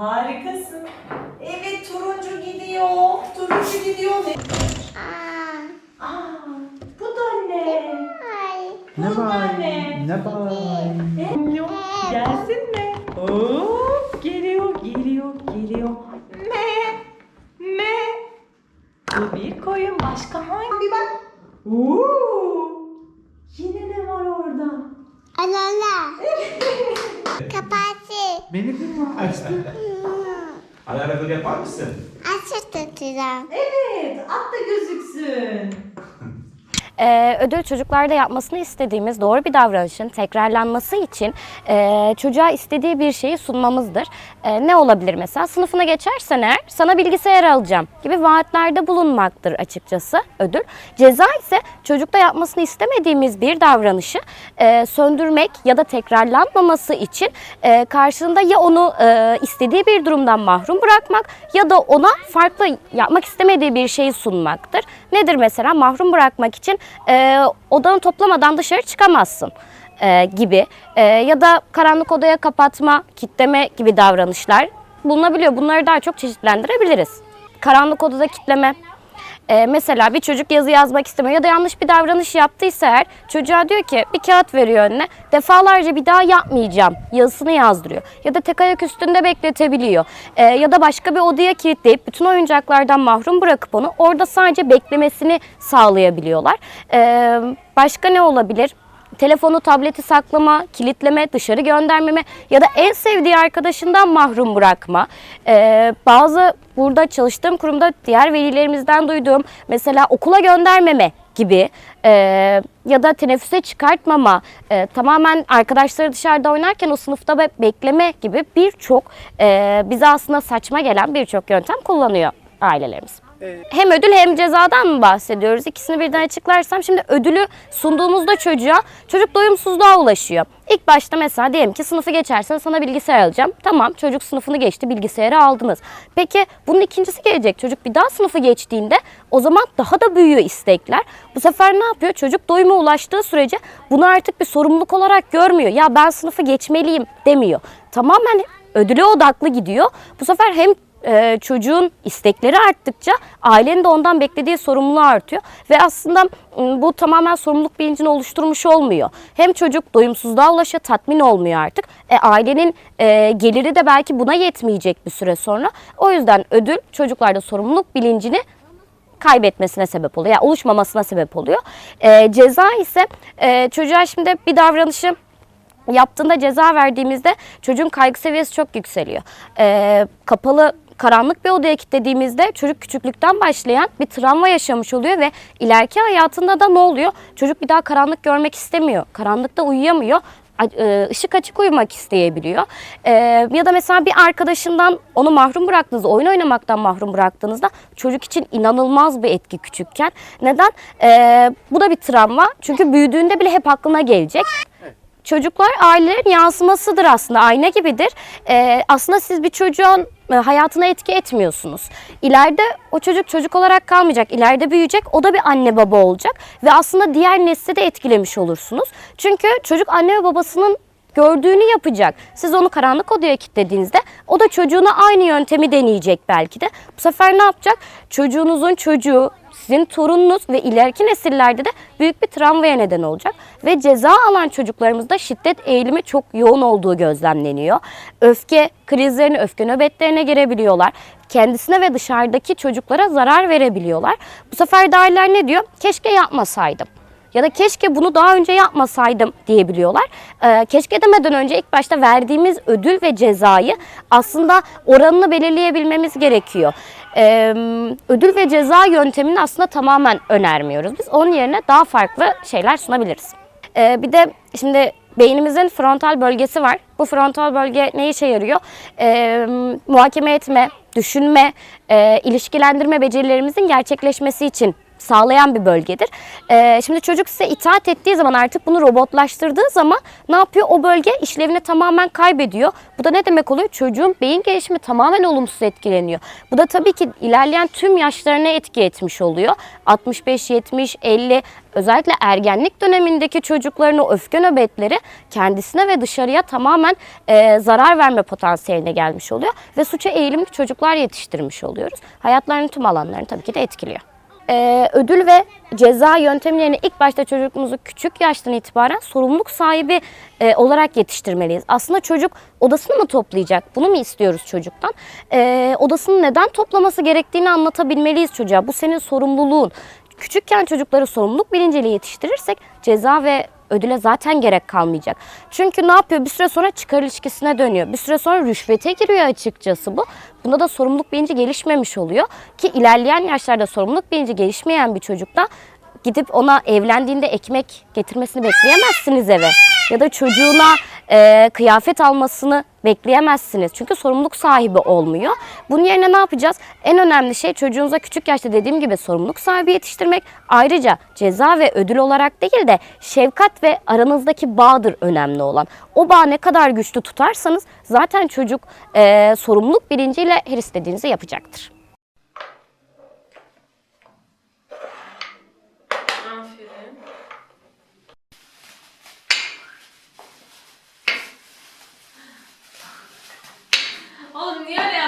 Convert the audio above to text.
Harikasın. Evet turuncu gidiyor. Turuncu gidiyor. Ne? Aa, Aa, bu da ne? Ne Bu da var? ne? Ne var? E, yok. Gelsin mi? Hop, geliyor, geliyor, geliyor. Me, me. Bu bir koyun. Başka hangi? Bir bak. Oo, yine ne var orada? Alala. Kapatı. Beni de mi açtın? Ara ara böyle yapar mısın? Açık tutacağım. Evet, at da gözüksün. Ee, ödül çocuklarda yapmasını istediğimiz doğru bir davranışın tekrarlanması için e, çocuğa istediği bir şeyi sunmamızdır. E, ne olabilir mesela? Sınıfına geçersen eğer sana bilgisayar alacağım gibi vaatlerde bulunmaktır açıkçası ödül. Ceza ise çocukta yapmasını istemediğimiz bir davranışı e, söndürmek ya da tekrarlanmaması için e, karşılığında ya onu e, istediği bir durumdan mahrum bırakmak ya da ona farklı yapmak istemediği bir şeyi sunmaktır. Nedir mesela? Mahrum bırakmak için e, odanı toplamadan dışarı çıkamazsın e, gibi E, ya da karanlık odaya kapatma, kitleme gibi davranışlar bulunabiliyor. Bunları daha çok çeşitlendirebiliriz. Karanlık odada kitleme, ee, mesela bir çocuk yazı yazmak istemiyor ya da yanlış bir davranış yaptıysa eğer çocuğa diyor ki bir kağıt veriyor önüne defalarca bir daha yapmayacağım yazısını yazdırıyor. Ya da tek ayak üstünde bekletebiliyor. Ee, ya da başka bir odaya kilitleyip bütün oyuncaklardan mahrum bırakıp onu orada sadece beklemesini sağlayabiliyorlar. Ee, başka ne olabilir? Telefonu, tableti saklama, kilitleme, dışarı göndermeme ya da en sevdiği arkadaşından mahrum bırakma. Ee, bazı burada çalıştığım kurumda diğer velilerimizden duyduğum mesela okula göndermeme gibi e, ya da teneffüse çıkartmama, e, tamamen arkadaşları dışarıda oynarken o sınıfta be- bekleme gibi birçok e, bize aslında saçma gelen birçok yöntem kullanıyor ailelerimiz. Hem ödül hem cezadan mı bahsediyoruz? İkisini birden açıklarsam şimdi ödülü sunduğumuzda çocuğa çocuk doyumsuzluğa ulaşıyor. İlk başta mesela diyelim ki sınıfı geçersen sana bilgisayar alacağım. Tamam çocuk sınıfını geçti bilgisayarı aldınız. Peki bunun ikincisi gelecek. Çocuk bir daha sınıfı geçtiğinde o zaman daha da büyüyor istekler. Bu sefer ne yapıyor? Çocuk doyuma ulaştığı sürece bunu artık bir sorumluluk olarak görmüyor. Ya ben sınıfı geçmeliyim demiyor. Tamamen ödüle odaklı gidiyor. Bu sefer hem e, çocuğun istekleri arttıkça ailenin de ondan beklediği sorumluluğu artıyor. Ve aslında m, bu tamamen sorumluluk bilincini oluşturmuş olmuyor. Hem çocuk doyumsuzluğa ulaşıyor, tatmin olmuyor artık. E, ailenin e, geliri de belki buna yetmeyecek bir süre sonra. O yüzden ödül çocuklarda sorumluluk bilincini kaybetmesine sebep oluyor. Yani oluşmamasına sebep oluyor. E, ceza ise e, çocuğa şimdi bir davranışı yaptığında ceza verdiğimizde çocuğun kaygı seviyesi çok yükseliyor. Ee, kapalı karanlık bir odaya kilitlediğimizde çocuk küçüklükten başlayan bir travma yaşamış oluyor ve ileriki hayatında da ne oluyor? Çocuk bir daha karanlık görmek istemiyor. Karanlıkta uyuyamıyor e, ışık açık uyumak isteyebiliyor. Ee, ya da mesela bir arkadaşından onu mahrum bıraktığınızda, oyun oynamaktan mahrum bıraktığınızda çocuk için inanılmaz bir etki küçükken. Neden? Ee, bu da bir travma. Çünkü büyüdüğünde bile hep aklına gelecek. Çocuklar ailelerin yansımasıdır aslında, ayna gibidir. Ee, aslında siz bir çocuğun e, hayatına etki etmiyorsunuz. İleride o çocuk çocuk olarak kalmayacak, ileride büyüyecek, o da bir anne baba olacak. Ve aslında diğer nesli de etkilemiş olursunuz. Çünkü çocuk anne ve babasının gördüğünü yapacak. Siz onu karanlık odaya kilitlediğinizde o da çocuğuna aynı yöntemi deneyecek belki de. Bu sefer ne yapacak? Çocuğunuzun çocuğu, sizin torununuz ve ileriki nesillerde de büyük bir travmaya neden olacak. Ve ceza alan çocuklarımızda şiddet eğilimi çok yoğun olduğu gözlemleniyor. Öfke krizlerine, öfke nöbetlerine girebiliyorlar. Kendisine ve dışarıdaki çocuklara zarar verebiliyorlar. Bu sefer de aileler ne diyor? Keşke yapmasaydım. Ya da keşke bunu daha önce yapmasaydım diyebiliyorlar. Ee, keşke demeden önce ilk başta verdiğimiz ödül ve cezayı aslında oranını belirleyebilmemiz gerekiyor. Ee, ödül ve ceza yöntemini aslında tamamen önermiyoruz. Biz onun yerine daha farklı şeyler sunabiliriz. Ee, bir de şimdi beynimizin frontal bölgesi var. Bu frontal bölge ne işe yarıyor? Ee, muhakeme etme, düşünme, e, ilişkilendirme becerilerimizin gerçekleşmesi için sağlayan bir bölgedir. Ee, şimdi çocuk size itaat ettiği zaman artık bunu robotlaştırdığı zaman ne yapıyor? O bölge işlevini tamamen kaybediyor. Bu da ne demek oluyor? Çocuğun beyin gelişimi tamamen olumsuz etkileniyor. Bu da tabii ki ilerleyen tüm yaşlarına etki etmiş oluyor. 65, 70, 50 özellikle ergenlik dönemindeki çocukların o öfke nöbetleri kendisine ve dışarıya tamamen e, zarar verme potansiyeline gelmiş oluyor. Ve suça eğilimli çocuklar yetiştirmiş oluyoruz. Hayatlarının tüm alanlarını tabii ki de etkiliyor. Ee, ödül ve ceza yöntemlerini ilk başta çocuğumuzu küçük yaştan itibaren sorumluluk sahibi e, olarak yetiştirmeliyiz. Aslında çocuk odasını mı toplayacak? Bunu mu istiyoruz çocuktan? Ee, odasını neden toplaması gerektiğini anlatabilmeliyiz çocuğa. Bu senin sorumluluğun. Küçükken çocukları sorumluluk bilinciyle yetiştirirsek ceza ve ödüle zaten gerek kalmayacak. Çünkü ne yapıyor? Bir süre sonra çıkar ilişkisine dönüyor. Bir süre sonra rüşvete giriyor açıkçası bu. Bunda da sorumluluk bilinci gelişmemiş oluyor. Ki ilerleyen yaşlarda sorumluluk bilinci gelişmeyen bir çocukta gidip ona evlendiğinde ekmek getirmesini bekleyemezsiniz eve. Ya da çocuğuna e, kıyafet almasını bekleyemezsiniz. Çünkü sorumluluk sahibi olmuyor. Bunun yerine ne yapacağız? En önemli şey çocuğunuza küçük yaşta dediğim gibi sorumluluk sahibi yetiştirmek. Ayrıca ceza ve ödül olarak değil de şefkat ve aranızdaki bağdır önemli olan. O bağ ne kadar güçlü tutarsanız zaten çocuk e, sorumluluk bilinciyle her istediğinizi yapacaktır. reuniones.